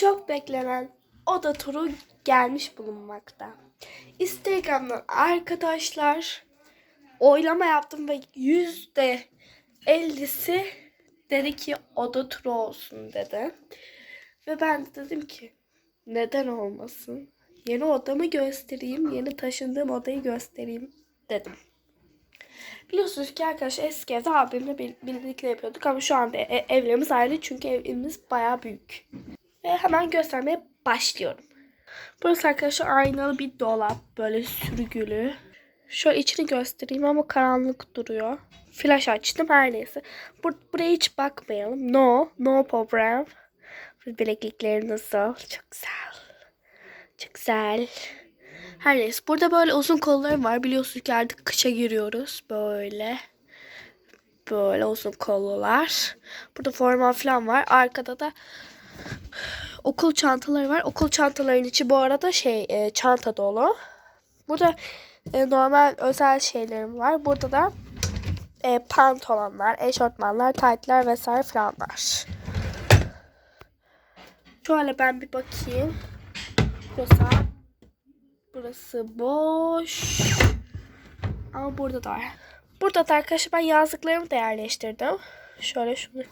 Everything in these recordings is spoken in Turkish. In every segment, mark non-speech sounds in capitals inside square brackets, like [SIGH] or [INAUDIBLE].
çok beklenen oda turu gelmiş bulunmakta. Instagram'dan arkadaşlar oylama yaptım ve yüzde ellisi dedi ki oda turu olsun dedi. Ve ben de dedim ki neden olmasın? Yeni odamı göstereyim, yeni taşındığım odayı göstereyim dedim. Biliyorsunuz ki arkadaşlar eski evde abimle bir- birlikte yapıyorduk ama şu anda e- evlerimiz ayrı çünkü evimiz bayağı büyük. Ve hemen göstermeye başlıyorum. Burası arkadaşlar aynalı bir dolap böyle sürgülü. Şöyle içini göstereyim ama karanlık duruyor. Flash açtım her neyse. Bur- buraya hiç bakmayalım. No, no problem. Bileklikleri nasıl? Çok güzel. Çok güzel. Her neyse. Burada böyle uzun kollarım var. Biliyorsunuz ki artık kışa giriyoruz. Böyle. Böyle uzun kollular. Burada forma falan var. Arkada da okul çantaları var. Okul çantaların içi bu arada şey e, çanta dolu. Burada e, normal özel şeylerim var. Burada da e, pantolonlar, eşortmanlar, taytlar vesaire falan var. Şöyle ben bir bakayım. Burası, burası boş. Ama burada da var. Burada da arkadaşlar ben yazdıklarımı da yerleştirdim. Şöyle şunu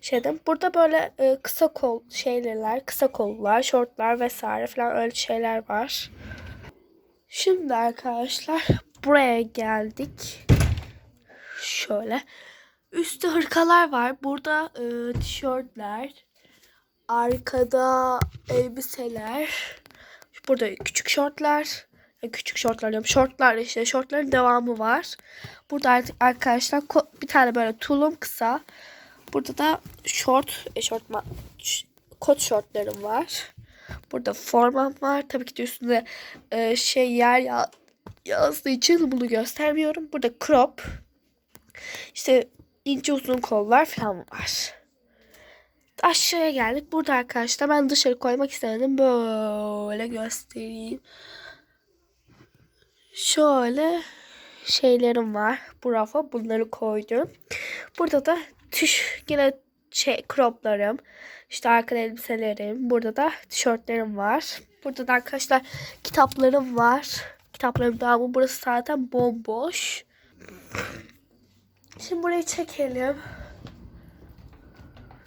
şeydim. Burada böyle e, kısa kol şeyler, kısa kollar, şortlar vesaire falan öyle şeyler var. Şimdi arkadaşlar buraya geldik. Şöyle. Üstte hırkalar var. Burada e, tişörtler. Arkada elbiseler. Burada küçük şortlar. E, Küçük şortlar diyorum. Şortlar işte. Şortların devamı var. Burada artık arkadaşlar bir tane böyle tulum kısa. Burada da şort, eşortman, kot şortlarım var. Burada formam var. Tabii ki de üstünde e, şey yer ya yazdığı için bunu göstermiyorum. Burada crop. İşte ince uzun kollar falan var. Aşağıya geldik. Burada arkadaşlar ben dışarı koymak istemedim. Böyle göstereyim. Şöyle şeylerim var. Bu rafa bunları koydum. Burada da tüş yine şey croplarım. İşte arka elbiselerim. Burada da tişörtlerim var. Burada da arkadaşlar kitaplarım var. Kitaplarım daha bu. Burası zaten bomboş. Şimdi burayı çekelim.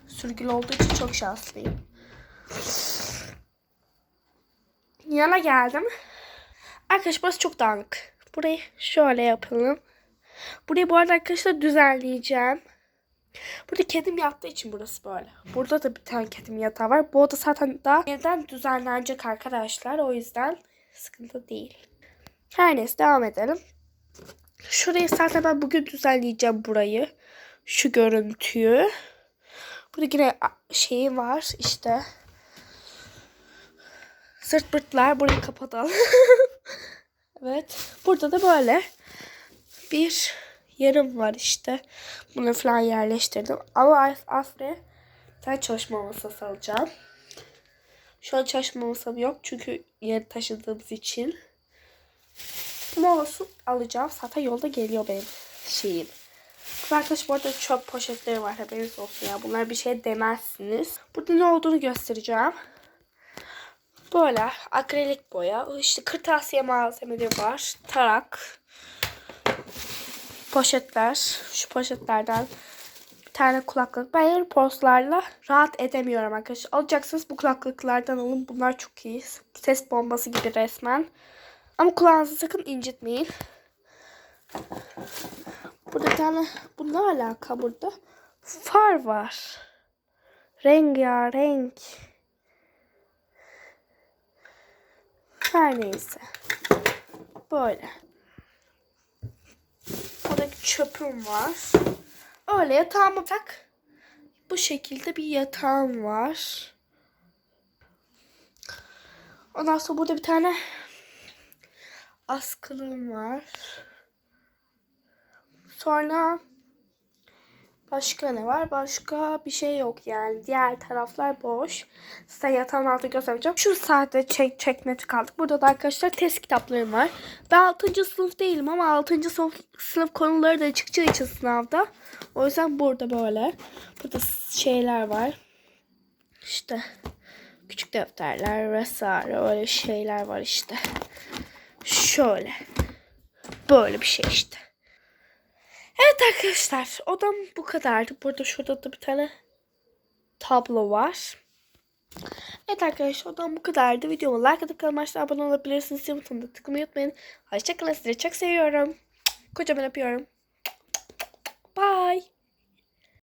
Sürgülü olduğu için çok şanslıyım. Yana geldim. Arkadaş burası çok dağınık. Burayı şöyle yapalım. Burayı bu arada arkadaşlar düzenleyeceğim. Burada kedim yattığı için burası böyle. Burada da bir tane kedim yatağı var. Bu oda zaten daha yeniden düzenlenecek arkadaşlar. O yüzden sıkıntı değil. Her neyse devam edelim. Şurayı zaten ben bugün düzenleyeceğim burayı. Şu görüntüyü. Burada yine şeyi var işte. Sırt pırtlar burayı kapatalım. [LAUGHS] evet. Burada da böyle bir yarım var işte. Bunu falan yerleştirdim. Ama aslında ben çalışma masası alacağım. Şu an çalışma masam yok. Çünkü yeni taşındığımız için. Ama olsun alacağım. Zaten yolda geliyor benim şeyim. Kız arkadaş bu arada çöp poşetleri var. Haberiniz olsun ya. Bunlar bir şey demezsiniz. Burada ne olduğunu göstereceğim. Böyle akrilik boya. işte kırtasiye malzemeleri var. Tarak. Poşetler. Şu poşetlerden bir tane kulaklık. Ben AirPods'larla rahat edemiyorum arkadaşlar. Alacaksınız bu kulaklıklardan alın. Bunlar çok iyi. Ses bombası gibi resmen. Ama kulağınızı sakın incitmeyin. Burada bir tane bu ne alaka burada? Far var. Rengarenk. Her neyse. Böyle. Burada çöpüm var. Öyle yatağıma tak. Bu şekilde bir yatağım var. Ondan sonra burada bir tane askılığım var. Sonra başka ne var? Başka bir şey yok yani. Diğer taraflar boş. Size yatağın altı göstereceğim. Şu saatte çek çekmece kaldık. Burada da arkadaşlar test kitaplarım var. Ben 6. sınıf değilim ama 6. sınıf, sınıf konuları da çıkacağı için sınavda. O yüzden burada böyle. Burada şeyler var. İşte küçük defterler vesaire öyle şeyler var işte. Şöyle. Böyle bir şey işte. Evet arkadaşlar odam bu kadardı. Burada şurada da bir tane tablo var. Evet arkadaşlar odam bu kadardı. Videoma like atıp kanalıma abone olabilirsiniz. Zil butonuna tıklamayı unutmayın. Hoşçakalın sizleri çok seviyorum. Kocaman öpüyorum. Bye.